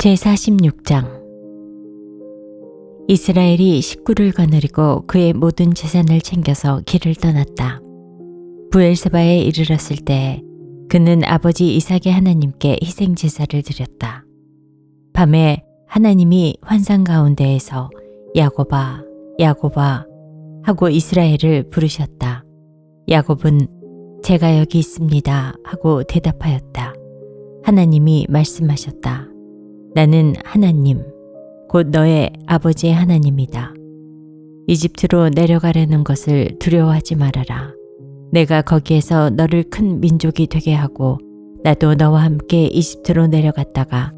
제46장 이스라엘이 식구를 거느리고 그의 모든 재산을 챙겨서 길을 떠났다. 부엘세바에 이르렀을 때 그는 아버지 이삭의 하나님께 희생 제사를 드렸다. 밤에 하나님이 환상 가운데에서 야곱아 야곱아 하고 이스라엘을 부르셨다. 야곱은 제가 여기 있습니다 하고 대답하였다. 하나님이 말씀하셨다. 나는 하나님, 곧 너의 아버지의 하나님이다. 이집트로 내려가려는 것을 두려워하지 말아라. 내가 거기에서 너를 큰 민족이 되게 하고 나도 너와 함께 이집트로 내려갔다가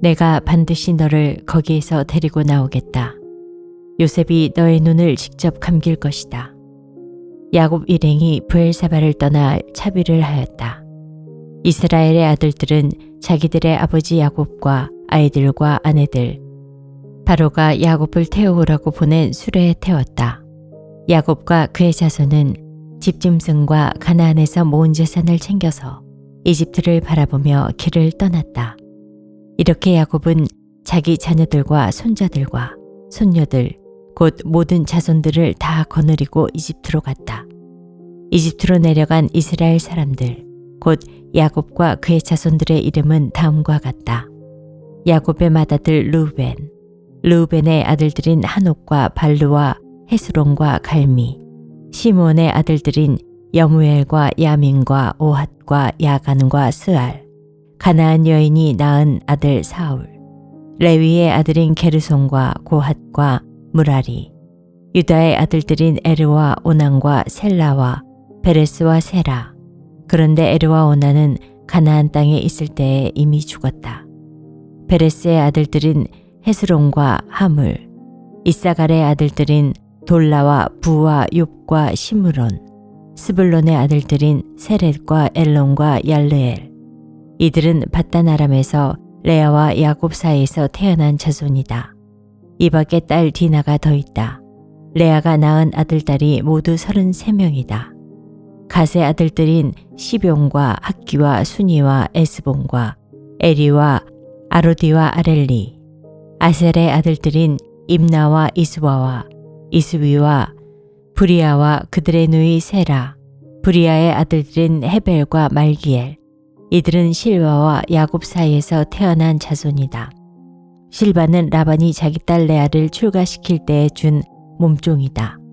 내가 반드시 너를 거기에서 데리고 나오겠다. 요셉이 너의 눈을 직접 감길 것이다. 야곱 일행이 부엘사바를 떠나 차비를 하였다. 이스라엘의 아들들은 자기들의 아버지 야곱과 아이들과 아내들, 바로가 야곱을 태우라고 보낸 수레에 태웠다. 야곱과 그의 자손은 집짐승과 가나안에서 모은 재산을 챙겨서 이집트를 바라보며 길을 떠났다. 이렇게 야곱은 자기 자녀들과 손자들과 손녀들, 곧 모든 자손들을 다 거느리고 이집트로 갔다. 이집트로 내려간 이스라엘 사람들, 곧 야곱과 그의 자손들의 이름은 다음과 같다. 야곱의 맏아들 루벤, 루벤의 아들들인 한옥과 발루와 헤스론과 갈미, 시몬의 아들들인 여무엘과 야민과 오핫과 야간과 스알, 가나안 여인이 낳은 아들 사울, 레위의 아들인 게르손과 고핫과 무라리, 유다의 아들들인 에르와 오난과 셀라와 베레스와 세라, 그런데 에르와 오나는 가나안 땅에 있을 때에 이미 죽었다. 베레스의 아들들인 헤스론과 하물, 이사갈의 아들들인 돌라와 부와 욥과 시므론, 스불론의 아들들인 세렛과 엘론과 얄르엘. 이들은 바단 아람에서 레아와 야곱 사이에서 태어난 자손이다. 이 밖에 딸 디나가 더 있다. 레아가 낳은 아들딸이 모두 33명이다. 가세 아들들인 시병과 학기와 순이와 에스본과 에리와 아로디와 아렐리 아셀의 아들들인 임나와 이스와와 이스위와 브리아와 그들의 누이 세라 브리아의 아들들인 헤벨과 말기엘 이들은 실바와 야곱 사이에서 태어난 자손이다. 실바는 라반이 자기 딸 레아를 출가시킬 때에 준 몸종이다.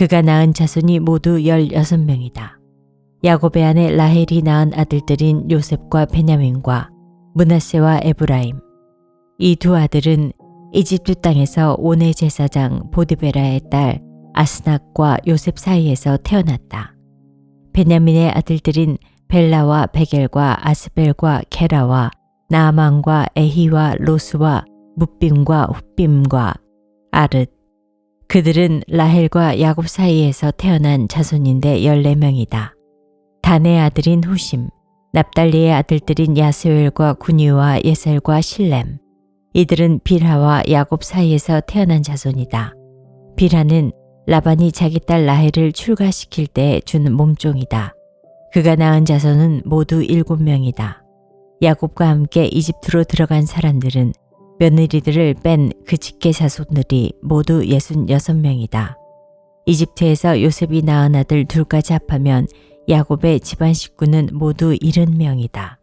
그가 낳은 자손이 모두 16명이다. 야곱의 아내 라헬이 낳은 아들들인 요셉과 베냐민과 문하세와 에브라임. 이 두 아들은 이집트 땅에서 오네 제사장 보드베라의 딸 아스낙과 요셉 사이에서 태어났다. 베냐민의 아들들인 벨라와 베겔과 아스벨과 게라와 나만과 에히와 로스와 뭇빔과 훗빔과 아르 그들은 라헬과 야곱 사이에서 태어난 자손인데 14명이다. 단의 아들인 후심, 납달리의 아들들인 야스웰과 구니와 예셀과 실렘. 이들은 빌하와 야곱 사이에서 태어난 자손이다. 빌하는 라반이 자기 딸 라헬을 출가시킬 때 준 몸종이다. 그가 낳은 자손은 모두 일곱 명이다. 야곱과 함께 이집트로 들어간 사람들은 며느리들을 뺀 그 직계 자손들이 모두 66명이다. 이집트에서 요셉이 낳은 아들 둘까지 합하면 야곱의 집안 식구는 모두 70명이다.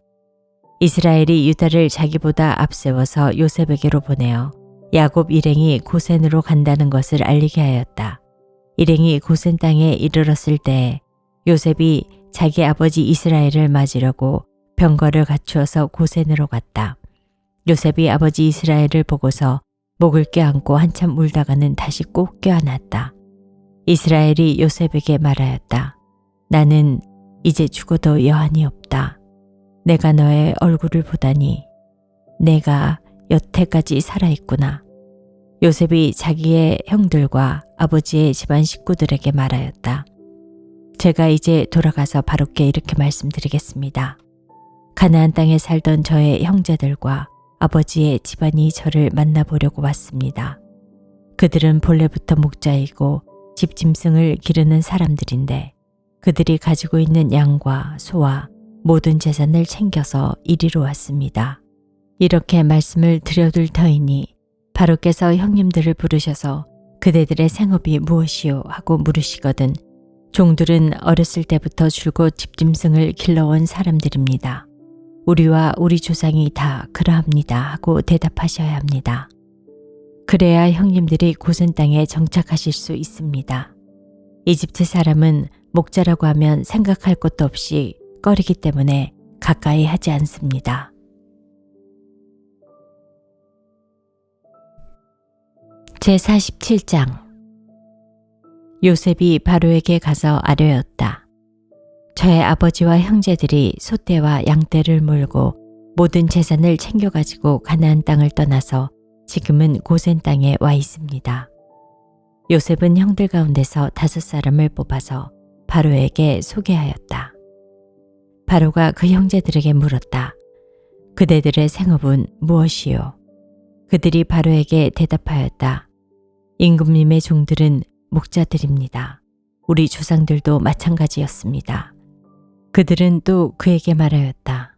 이스라엘이 유다를 자기보다 앞세워서 요셉에게로 보내어 야곱 일행이 고센으로 간다는 것을 알리게 하였다. 일행이 고센 땅에 이르렀을 때 요셉이 자기 아버지 이스라엘을 맞으려고 병거를 갖추어서 고센으로 갔다. 요셉이 아버지 이스라엘을 보고서 목을 껴안고 한참 울다가는 다시 꼭 껴안았다. 이스라엘이 요셉에게 말하였다. 나는 이제 죽어도 여한이 없다. 내가 너의 얼굴을 보다니 내가 여태까지 살아있구나. 요셉이 자기의 형들과 아버지의 집안 식구들에게 말하였다. 제가 이제 돌아가서 바로께 이렇게 말씀드리겠습니다. 가나안 땅에 살던 저의 형제들과 아버지의 집안이 저를 만나보려고 왔습니다. 그들은 본래부터 목자이고 집 짐승을 기르는 사람들인데 그들이 가지고 있는 양과 소와 모든 재산을 챙겨서 이리로 왔습니다. 이렇게 말씀을 드려둘 터이니 바로께서 형님들을 부르셔서 그대들의 생업이 무엇이요 하고 물으시거든 종들은 어렸을 때부터 줄곧 집짐승을 길러온 사람들입니다. 우리와 우리 조상이 다 그러합니다 하고 대답하셔야 합니다. 그래야 형님들이 고센 땅에 정착하실 수 있습니다. 이집트 사람은 목자라고 하면 생각할 것도 없이 꺼리기 때문에 가까이 하지 않습니다. 제 47장 요셉이 바로에게 가서 아뢰었다. 저의 아버지와 형제들이 소떼와 양떼를 몰고 모든 재산을 챙겨가지고 가나안 땅을 떠나서 지금은 고센 땅에 와 있습니다. 요셉은 형들 가운데서 다섯 사람을 뽑아서 바로에게 소개하였다. 바로가 그 형제들에게 물었다. 그대들의 생업은 무엇이요? 그들이 바로에게 대답하였다. 임금님의 종들은 목자들입니다. 우리 조상들도 마찬가지였습니다. 그들은 또 그에게 말하였다.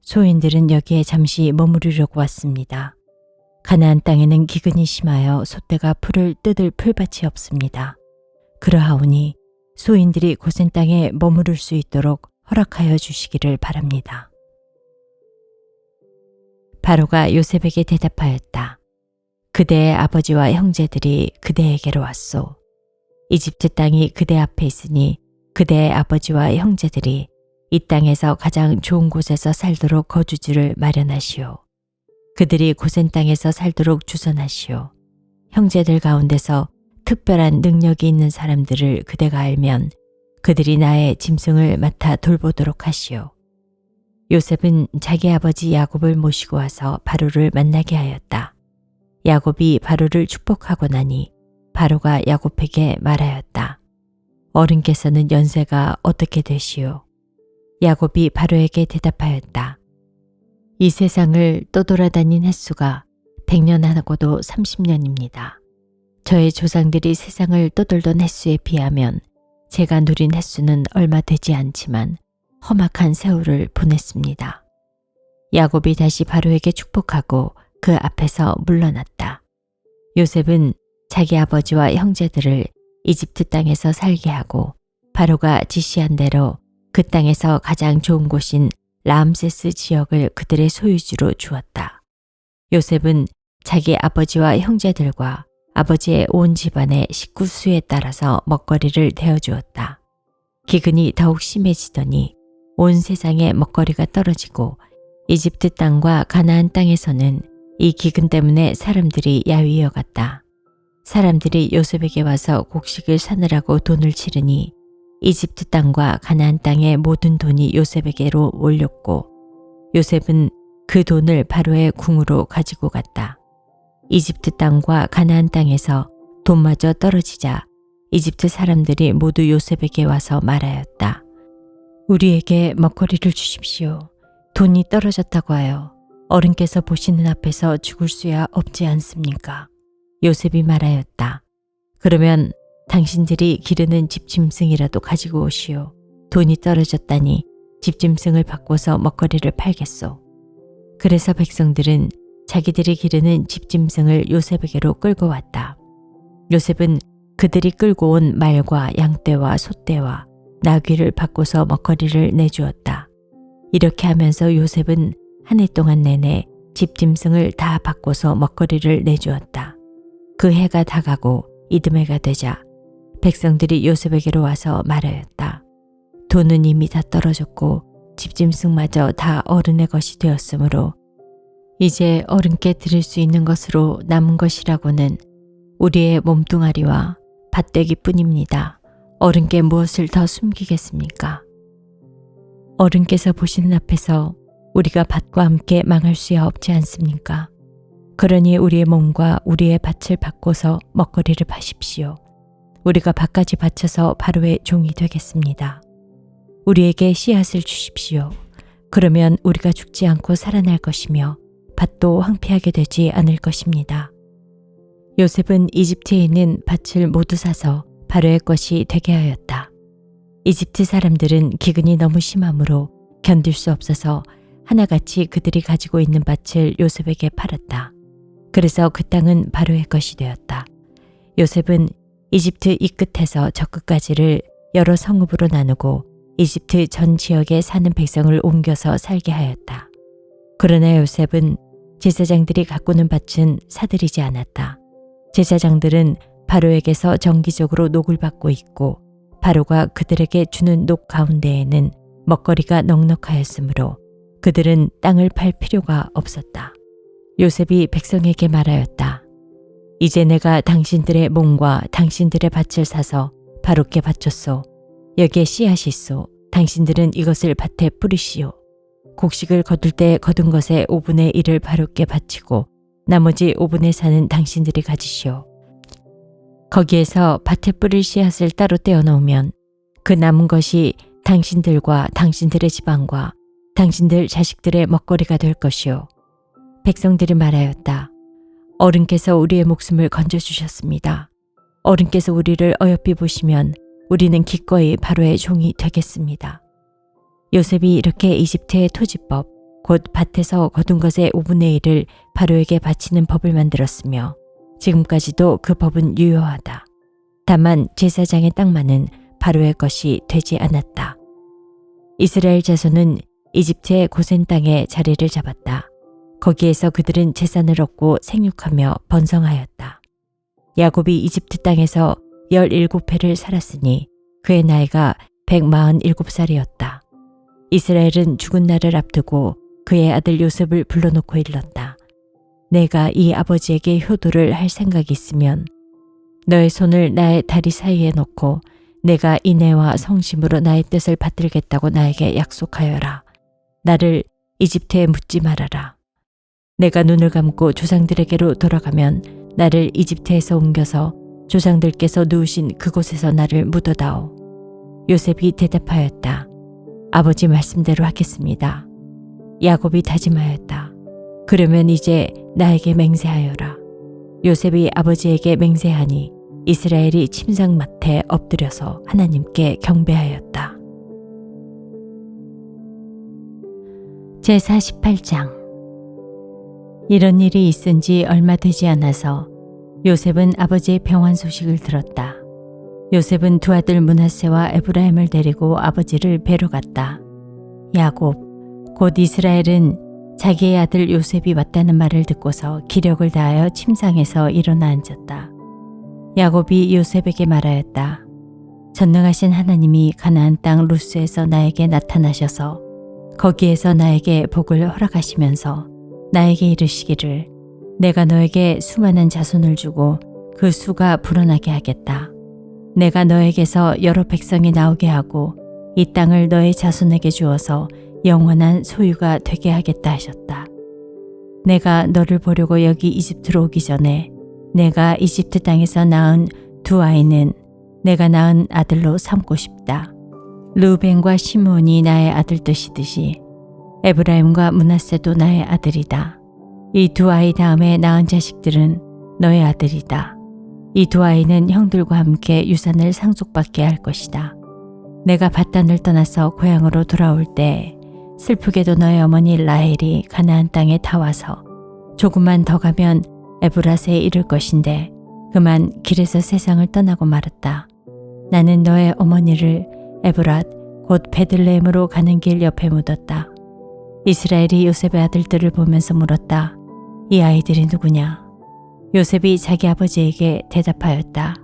소인들은 여기에 잠시 머무르려고 왔습니다. 가나안 땅에는 기근이 심하여 소떼가 풀을 뜯을 풀밭이 없습니다. 그러하오니 소인들이 고센 땅에 머무를 수 있도록 허락하여 주시기를 바랍니다. 바로가 요셉에게 대답하였다. 그대의 아버지와 형제들이 그대에게로 왔소. 이집트 땅이 그대 앞에 있으니 그대의 아버지와 형제들이 이 땅에서 가장 좋은 곳에서 살도록 거주지를 마련하시오. 그들이 고센 땅에서 살도록 주선하시오. 형제들 가운데서 특별한 능력이 있는 사람들을 그대가 알면 그들이 나의 짐승을 맡아 돌보도록 하시오. 요셉은 자기 아버지 야곱을 모시고 와서 바로를 만나게 하였다. 야곱이 바로를 축복하고 나니 바로가 야곱에게 말하였다. 어른께서는 연세가 어떻게 되시오? 야곱이 바로에게 대답하였다. 이 세상을 떠돌아다닌 횟수가 100년 하고도 30년입니다. 저의 조상들이 세상을 떠돌던 횟수에 비하면 제가 누린 횟수는 얼마 되지 않지만 험악한 세월을 보냈습니다. 야곱이 다시 바로에게 축복하고 그 앞에서 물러났다. 요셉은 자기 아버지와 형제들을 이집트 땅에서 살게 하고 바로가 지시한 대로 그 땅에서 가장 좋은 곳인 라암세스 지역을 그들의 소유지로 주었다. 요셉은 자기 아버지와 형제들과 아버지의 온 집안의 식구 수에 따라서 먹거리를 대어주었다. 기근이 더욱 심해지더니 온 세상에 먹거리가 떨어지고 이집트 땅과 가나안 땅에서는 이 기근 때문에 사람들이 야위어 갔다. 사람들이 요셉에게 와서 곡식을 사느라고 돈을 치르니 이집트 땅과 가나안 땅의 모든 돈이 요셉에게로 몰렸고 요셉은 그 돈을 바로의 궁으로 가지고 갔다. 이집트 땅과 가나안 땅에서 돈마저 떨어지자 이집트 사람들이 모두 요셉에게 와서 말하였다. 우리에게 먹거리를 주십시오. 돈이 떨어졌다고 하여 어른께서 보시는 앞에서 죽을 수야 없지 않습니까? 요셉이 말하였다. 그러면 당신들이 기르는 집짐승이라도 가지고 오시오. 돈이 떨어졌다니 집짐승을 바꿔서 먹거리를 팔겠소. 그래서 백성들은 자기들이 기르는 집짐승을 요셉에게로 끌고 왔다. 요셉은 그들이 끌고 온 말과 양떼와 소떼와 나귀를 바꿔서 먹거리를 내주었다. 이렇게 하면서 요셉은 한 해 동안 내내 집짐승을 다 바꿔서 먹거리를 내주었다. 그 해가 다가고 이듬해가 되자 백성들이 요셉에게로 와서 말하였다. 돈은 이미 다 떨어졌고 집짐승마저 다 어른의 것이 되었으므로 이제 어른께 드릴 수 있는 것으로 남은 것이라고는 우리의 몸뚱아리와 밭대기 뿐입니다. 어른께 무엇을 더 숨기겠습니까? 어른께서 보시는 앞에서 우리가 밭과 함께 망할 수야 없지 않습니까? 그러니 우리의 몸과 우리의 밭을 바꿔서 먹거리를 파십시오. 우리가 밭까지 바쳐서 바로의 종이 되겠습니다. 우리에게 씨앗을 주십시오. 그러면 우리가 죽지 않고 살아날 것이며 밭도 황폐하게 되지 않을 것입니다. 요셉은 이집트에 있는 밭을 모두 사서 바로의 것이 되게 하였다. 이집트 사람들은 기근이 너무 심하므로 견딜 수 없어서 하나같이 그들이 가지고 있는 밭을 요셉에게 팔았다. 그래서 그 땅은 바로의 것이 되었다. 요셉은 이집트 이 끝에서 저 끝까지를 여러 성읍으로 나누고 이집트 전 지역에 사는 백성을 옮겨서 살게 하였다. 그러나 요셉은 제사장들이 가꾸는 밭은 사들이지 않았다. 제사장들은 바로에게서 정기적으로 녹을 받고 있고 바로가 그들에게 주는 녹 가운데에는 먹거리가 넉넉하였으므로 그들은 땅을 팔 필요가 없었다. 요셉이 백성에게 말하였다. 이제 내가 당신들의 몸과 당신들의 밭을 사서 바로께 바쳤소. 여기에 씨앗이 있소. 당신들은 이것을 밭에 뿌리시오. 곡식을 거둘 때 거둔 것의 5분의 1을 바로께 바치고 나머지 5분의 4는 당신들이 가지시오. 거기에서 밭에 뿌릴 씨앗을 따로 떼어 놓으면 그 남은 것이 당신들과 당신들의 집안과 당신들 자식들의 먹거리가 될 것이요. 백성들이 말하였다. 어른께서 우리의 목숨을 건져주셨습니다. 어른께서 우리를 어여삐 보시면 우리는 기꺼이 바로의 종이 되겠습니다. 요셉이 이렇게 이집트의 토지법, 곧 밭에서 거둔 것의 5분의 1을 바로에게 바치는 법을 만들었으며 지금까지도 그 법은 유효하다. 다만 제사장의 땅만은 바로의 것이 되지 않았다. 이스라엘 자손은 이집트의 고센 땅에 자리를 잡았다. 거기에서 그들은 재산을 얻고 생육하며 번성하였다. 야곱이 이집트 땅에서 17회를 살았으니 그의 나이가 147살이었다. 이스라엘은 죽은 날을 앞두고 그의 아들 요셉을 불러놓고 일렀다. 내가 이 아버지에게 효도를 할 생각이 있으면 너의 손을 나의 다리 사이에 놓고 내가 인애와 성심으로 나의 뜻을 받들겠다고 나에게 약속하여라. 나를 이집트에 묻지 말아라. 내가 눈을 감고 조상들에게로 돌아가면 나를 이집트에서 옮겨서 조상들께서 누우신 그곳에서 나를 묻어다오. 요셉이 대답하였다. 아버지 말씀대로 하겠습니다. 야곱이 다짐하였다. 그러면 이제 나에게 맹세하여라. 요셉이 아버지에게 맹세하니 이스라엘이 침상맡에 엎드려서 하나님께 경배하였다. 제48장 이런 일이 있은 지 얼마 되지 않아서 요셉은 아버지의 병환 소식을 들었다. 요셉은 두 아들 문하세와 에브라임을 데리고 아버지를 뵈러 갔다. 야곱, 곧 이스라엘은 자기의 아들 요셉이 왔다는 말을 듣고서 기력을 다하여 침상에서 일어나 앉았다. 야곱이 요셉에게 말하였다. 전능하신 하나님이 가나안 땅 루스에서 나에게 나타나셔서 거기에서 나에게 복을 허락하시면서 나에게 이르시기를 내가 너에게 수많은 자손을 주고 그 수가 불어나게 하겠다. 내가 너에게서 여러 백성이 나오게 하고 이 땅을 너의 자손에게 주어서 영원한 소유가 되게 하겠다 하셨다. 내가 너를 보려고 여기 이집트로 오기 전에 내가 이집트 땅에서 낳은 두 아이는 내가 낳은 아들로 삼고 싶다. 루벤과 시몬이 나의 아들 뜻이듯이 에브라임과 문하세도 나의 아들이다. 이 두 아이 다음에 낳은 자식들은 너의 아들이다. 이 두 아이는 형들과 함께 유산을 상속받게 할 것이다. 내가 바단을 떠나서 고향으로 돌아올 때 슬프게도 너의 어머니 라헬이 가나안 땅에 다 와서 조금만 더 가면 에브라스에 이를 것인데 그만 길에서 세상을 떠나고 말았다. 나는 너의 어머니를 에브랏 곧 베들레헴으로 가는 길 옆에 묻었다. 이스라엘이 요셉의 아들들을 보면서 물었다. 이 아이들이 누구냐? 요셉이 자기 아버지에게 대답하였다.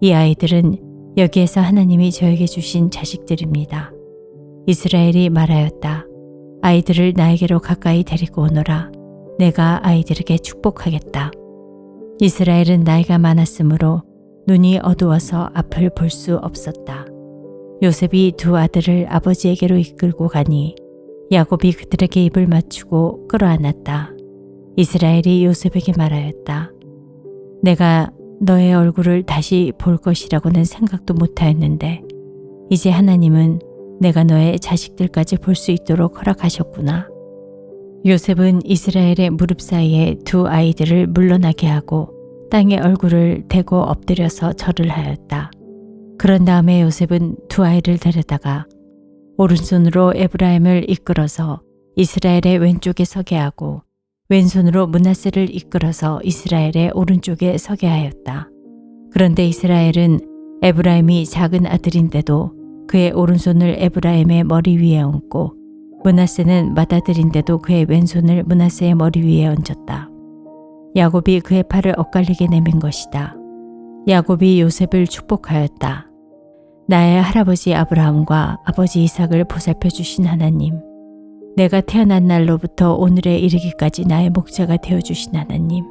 이 아이들은 여기에서 하나님이 저에게 주신 자식들입니다. 이스라엘이 말하였다. 아이들을 나에게로 가까이 데리고 오너라. 내가 아이들에게 축복하겠다. 이스라엘은 나이가 많았으므로 눈이 어두워서 앞을 볼 수 없었다. 요셉이 두 아들을 아버지에게로 이끌고 가니 야곱이 그들에게 입을 맞추고 끌어안았다. 이스라엘이 요셉에게 말하였다. 내가 너의 얼굴을 다시 볼 것이라고는 생각도 못하였는데 이제 하나님은 내가 너의 자식들까지 볼 수 있도록 허락하셨구나. 요셉은 이스라엘의 무릎 사이에 두 아이들을 물러나게 하고 땅에 얼굴을 대고 엎드려서 절을 하였다. 그런 다음에 요셉은 두 아이를 데려다가 오른손으로 에브라임을 이끌어서 이스라엘의 왼쪽에 서게 하고 왼손으로 문하세를 이끌어서 이스라엘의 오른쪽에 서게 하였다. 그런데 이스라엘은 에브라임이 작은 아들인데도 그의 오른손을 에브라임의 머리 위에 얹고 문하세는 맏아들인데도 그의 왼손을 문하세의 머리 위에 얹었다. 야곱이 그의 팔을 엇갈리게 내민 것이다. 야곱이 요셉을 축복하였다. 나의 할아버지 아브라함과 아버지 이삭을 보살펴 주신 하나님. 내가 태어난 날로부터 오늘에 이르기까지 나의 목자가 되어 주신 하나님.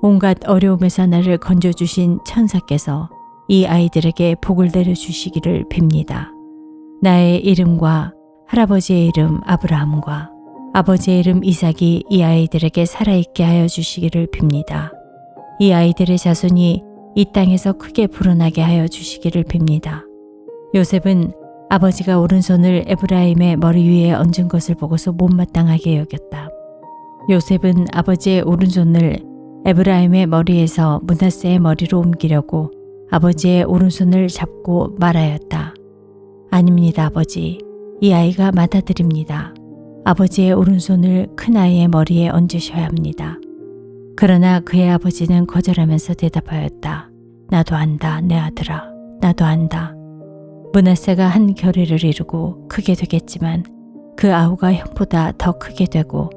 온갖 어려움에서 나를 건져 주신 천사께서 이 아이들에게 복을 내려 주시기를 빕니다. 나의 이름과 할아버지의 이름 아브라함과 아버지의 이름 이삭이 이 아이들에게 살아있게 하여 주시기를 빕니다. 이 아이들의 자손이 이 땅에서 크게 불어나게 하여 주시기를 빕니다. 요셉은 아버지가 오른손을 에브라임의 머리 위에 얹은 것을 보고서 못마땅하게 여겼다. 요셉은 아버지의 오른손을 에브라임의 머리에서 문하세의 머리로 옮기려고 아버지의 오른손을 잡고 말하였다. 아닙니다, 아버지. 이 아이가 맏아들입니다. 아버지의 오른손을 큰 아이의 머리에 얹으셔야 합니다. 그러나 그의 아버지는 거절하면서 대답하였다. 나도 안다, 내 아들아. 나도 안다. 문하세가 한 결의를 이루고 크게 되겠지만 그 아우가 형보다 더 크게 되고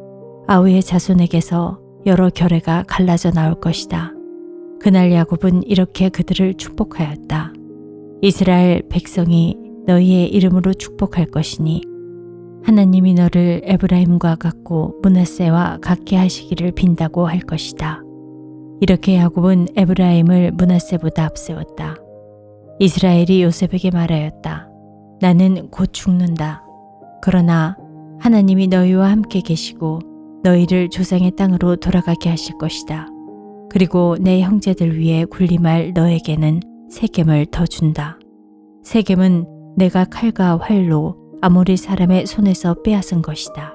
아우의 자손에게서 여러 결례가 갈라져 나올 것이다. 그날 야곱은 이렇게 그들을 축복하였다. 이스라엘 백성이 너희의 이름으로 축복할 것이니 하나님이 너를 에브라임과 같고 문하세와 같게 하시기를 빈다고 할 것이다. 이렇게 야곱은 에브라임을 문하세보다 앞세웠다. 이스라엘이 요셉에게 말하였다. 나는 곧 죽는다. 그러나 하나님이 너희와 함께 계시고 너희를 조상의 땅으로 돌아가게 하실 것이다. 그리고 내 형제들 위에 군림할 너에게는 세겜을 더 준다. 세겜은 내가 칼과 활로 아모리 사람의 손에서 빼앗은 것이다.